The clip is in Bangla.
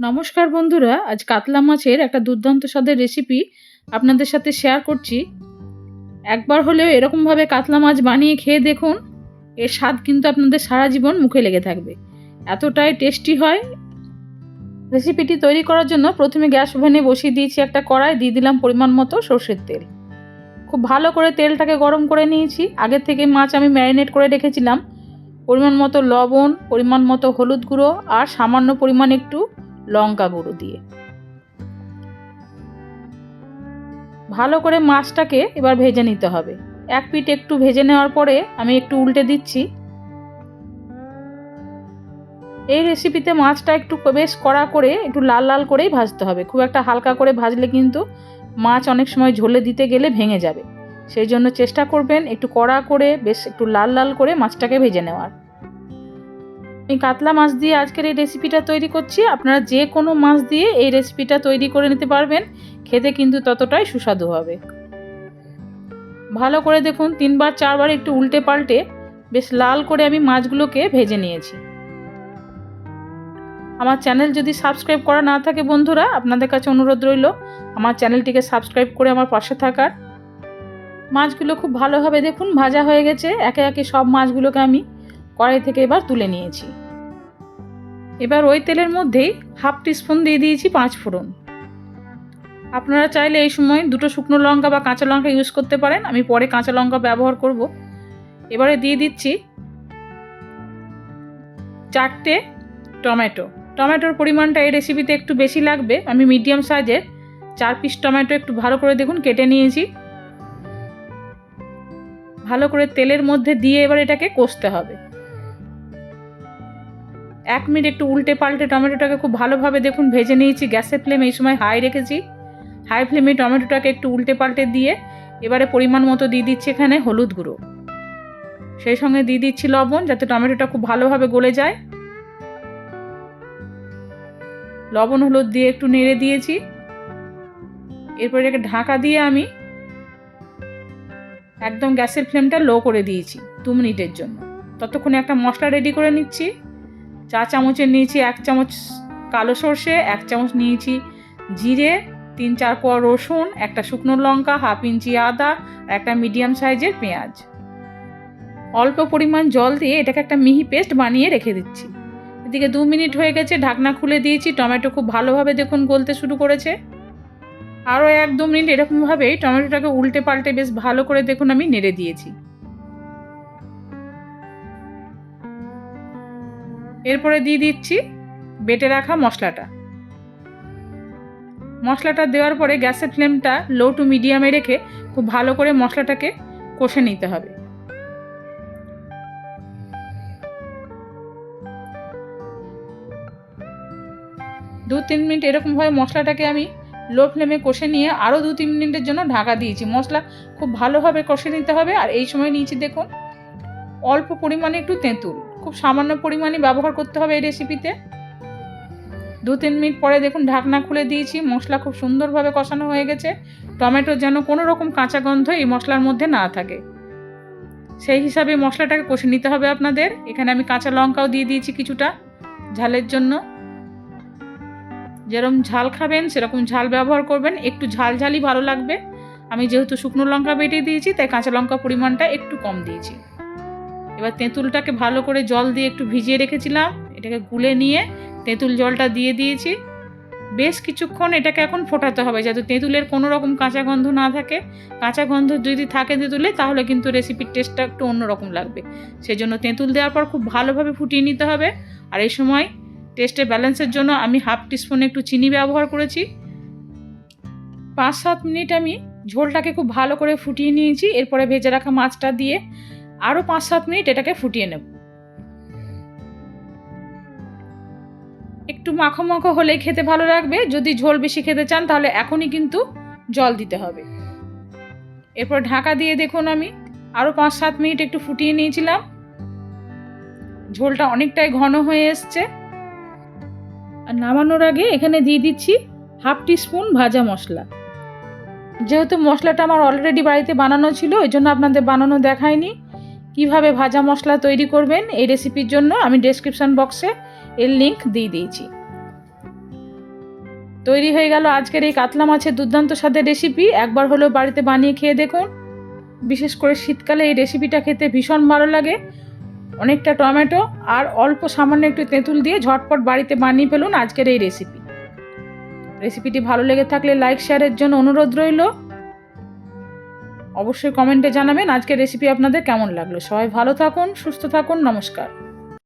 নমস্কার বন্ধুরা, আজ কাতলা মাছের একটা দুর্দান্ত স্বাদের রেসিপি আপনাদের সাথে শেয়ার করছি। একবার হলেও এরকমভাবে কাতলা মাছ বানিয়ে খেয়ে দেখুন, এর স্বাদ কিন্তু আপনাদের সারা জীবন মুখে লেগে থাকবে। এতটাই টেস্টি হয়। রেসিপিটি তৈরি করার জন্য প্রথমে গ্যাস ওভেনে বসিয়ে দিয়েছি একটা কড়াই, দিয়ে দিলাম পরিমাণ মতো সর্ষের তেল। খুব ভালো করে তেলটাকে গরম করে নিয়েছি। আগে থেকে মাছ আমি ম্যারিনেট করে রেখেছিলাম। পরিমাণ মতো লবণ, পরিমাণ মতো হলুদ গুঁড়ো আর সামান্য পরিমাণ একটু লঙ্কা গুঁড়ো দিয়ে। ভালো করে মাছটাকে এবার ভেজে নিতে হবে। এক পিঠ একটু ভেজে নেওয়ার পরে আমি একটু উল্টে দিচ্ছি। এই রেসিপিতে মাছটা একটু বেশ কড়া করে একটু লাল লাল করেই ভাজতে হবে। খুব একটা হালকা করে ভাজলে কিন্তু মাছ অনেক সময় ঝোলে দিতে গেলে ভেঙে যাবে। সেই জন্য চেষ্টা করবেন একটু কড়া করে বেশ একটু লাল লাল করে মাছটাকে ভেজে নেওয়ার। আমি কাতলা মাছ দিয়ে আজকের এই রেসিপিটা তৈরি করছি। আপনারা যে কোনো মাছ দিয়ে এই রেসিপিটা তৈরি করে নিতে পারবেন। খেতে কিন্তু ততটাই সুস্বাদু হবে। ভালো করে দেখুন, তিনবার, চারবার একটু উল্টে পাল্টে বেশ লাল করে আমি মাছগুলোকে ভেজে নিয়েছি। আমার চ্যানেল যদি সাবস্ক্রাইব করা না থাকে বন্ধুরা, আপনাদের কাছে অনুরোধ রইল, আমার চ্যানেলটিকে সাবস্ক্রাইব করে আমার পাশে থাকার। মাছগুলো খুব ভালোভাবে দেখুন, ভাজা হয়ে গেছে। একে একে সব মাছগুলোকে আমি কড়াই থেকে এবার তুলে নিয়েছি। এবার ওই তেলের মধ্যেই হাফ টিস্পুন দিয়ে দিয়েছি পাঁচ ফোড়ন। আপনারা চাইলে এই সময় দুটো শুকনো লঙ্কা বা কাঁচা লঙ্কা ইউজ করতে পারেন। আমি পরে কাঁচা লঙ্কা ব্যবহার করব। এবারে দিয়ে দিচ্ছি চারটে টমেটো। টমেটোর পরিমাণটা এই রেসিপিতে একটু বেশি লাগবে। আমি মিডিয়াম সাইজের চার পিস টমেটো একটু ভালো করে দেখুন, কেটে নিয়েছি। ভালো করে তেলের মধ্যে দিয়ে এবার এটাকে কষতে হবে। এক মিনিট একটু উল্টে পাল্টে টমেটোটাকে খুব ভালোভাবে দেখুন, ভেজে নিয়েছি, গ্যাসের ফ্লেম এই সময় হাই রেখেছি। হাই ফ্লেমে টমেটোটাকে একটু উল্টে পাল্টে দিয়ে এবারে পরিমাণ মতো দিয়ে দিচ্ছি এখানে হলুদ গুঁড়ো। সেই সঙ্গে দিয়ে দিচ্ছি লবণ যাতে টমেটোটা খুব ভালোভাবে গলে যায়। লবণ হলুদ দিয়ে একটু নেড়ে দিয়েছি। এরপর এটাকে ঢাকা দিয়ে আমি একদম গ্যাসের ফ্লেমটা লো করে দিয়েছি দু মিনিটের জন্য। ততক্ষণে একটা মশলা রেডি করে নিচ্ছি। চা চামচের নিয়েছি এক চামচ কালো সর্ষে, এক চামচ নিয়েছি জিরে, তিন চার কোয়া রসুন, একটা শুকনো লঙ্কা, হাফ ইঞ্চি আদা একটা মিডিয়াম সাইজের পেঁয়াজ। অল্প পরিমাণ জল দিয়ে এটাকে একটা মিহি পেস্ট বানিয়ে রেখে দিচ্ছি। এদিকে দু মিনিট হয়ে গেছে, ঢাকনা খুলে দিয়েছি, টমেটো খুব ভালোভাবে দেখুন গলতে শুরু করেছে। আরও এক দু মিনিট এরকমভাবেই টমেটোটাকে উল্টে পাল্টে বেশ ভালো করে দেখুন আমি নেড়ে দিয়েছি। এরপরে দিয়ে দিচ্ছি বেটে রাখা মশলাটা। মশলাটা দেওয়ার পরে গ্যাসের ফ্লেমটা লো টু মিডিয়ামে রেখে খুব ভালো করে মশলাটাকে কষে নিতে হবে। দু তিন মিনিট এরকমভাবে মশলাটাকে আমি লো ফ্লেমে কষে নিয়ে আরও দু তিন মিনিটের জন্য ঢাকা দিয়েছি। মশলা খুব ভালোভাবে কষে নিতে হবে আর এই সময় নিয়েছি দেখুন অল্প পরিমাণে একটু তেঁতুল। খুব সামান্য পরিমাণে ব্যবহার করতে হবে এই রেসিপিতে দু তিন মিনিট পরে দেখুন ঢাকনা খুলে দিয়েছি, মশলা খুব সুন্দরভাবে কষানো হয়ে গেছে। টমেটোর যেন কোনো রকম কাঁচা গন্ধ এই মশলার মধ্যে না থাকে। সেই হিসাবে মশলাটাকে কষে নিতে হবে আপনাদের। এখানে আমি কাঁচা লঙ্কাও দিয়ে দিয়েছি কিছুটা ঝালের জন্য। যেরকম ঝাল খাবেন, সেরকম ঝাল ব্যবহার করবেন। একটু ঝাল ঝালই ভালো লাগবে। আমি যেহেতু শুকনো লঙ্কা বেটে দিয়েছি, তাই কাঁচা লঙ্কা পরিমাণটা একটু কম দিয়েছি। এবার তেঁতুলটাকে ভালো করে জল দিয়ে একটু ভিজিয়ে রেখেছিলাম, এটাকে গুলে নিয়ে তেঁতুল জলটা দিয়ে দিয়েছি। বেশ কিছুক্ষণ এটাকে এখন ফোটাতে হবে যাতে তেঁতুলের কোনো রকম কাঁচা গন্ধ না থাকে। কাঁচা গন্ধ যদি থাকে তেঁতুলে, তাহলে কিন্তু রেসিপির টেস্টটা একটু অন্যরকম লাগবে। সেই জন্য তেঁতুল দেওয়ার পর খুব ভালোভাবে ফুটিয়ে নিতে হবে। আর এই সময় টেস্টের ব্যালেন্সের জন্য আমি হাফ টিস্পুন একটু চিনি ব্যবহার করেছি। পাঁচ সাত মিনিট আমি ঝোলটাকে খুব ভালো করে ফুটিয়ে নিয়েছি। এরপরে ভেজে রাখা মাছটা দিয়ে আরও পাঁচ সাত মিনিট এটাকে ফুটিয়ে নেব। একটু মাখো মাখো হলেই খেতে ভালো লাগবে। যদি ঝোল বেশি খেতে চান, তাহলে এখনই কিন্তু জল দিতে হবে। এরপর ঢাকা দিয়ে দেখুন আমি আরও পাঁচ সাত মিনিট একটু ফুটিয়ে নিয়েছিলাম। ঝোলটা অনেকটাই ঘন হয়ে এসছে। আর নামানোর আগে এখানে দিয়ে দিচ্ছি হাফ টিস্পুন ভাজা মশলা। যেহেতু মশলাটা আমার অলরেডি বাড়িতে বানানো ছিল, ওই জন্য আপনাদের বানানো দেখায়নি। কীভাবে ভাজা মশলা তৈরি করবেন এই রেসিপির জন্য আমি ডেসক্রিপশান বক্সে এর লিংক দিয়ে দিয়েছি। তৈরি হয়ে গেল আজকের এই কাতলা মাছের দুর্দান্ত স্বাদের রেসিপি একবার হলেও বাড়িতে বানিয়ে খেয়ে দেখুন। বিশেষ করে শীতকালে এই রেসিপিটা খেতে ভীষণ ভালো লাগে। অনেকটা টমেটো আর অল্প সামান্য একটু তেঁতুল দিয়ে ঝটপট বাড়িতে বানিয়ে ফেলুন আজকের এই রেসিপি রেসিপিটি ভালো লেগে থাকলে লাইক শেয়ারের জন্য অনুরোধ রইল। অবশ্যই কমেন্টে জানাবেন আজকের রেসিপি আপনাদের কেমন লাগল। সবাই ভালো থাকুন সুস্থ থাকুন নমস্কার।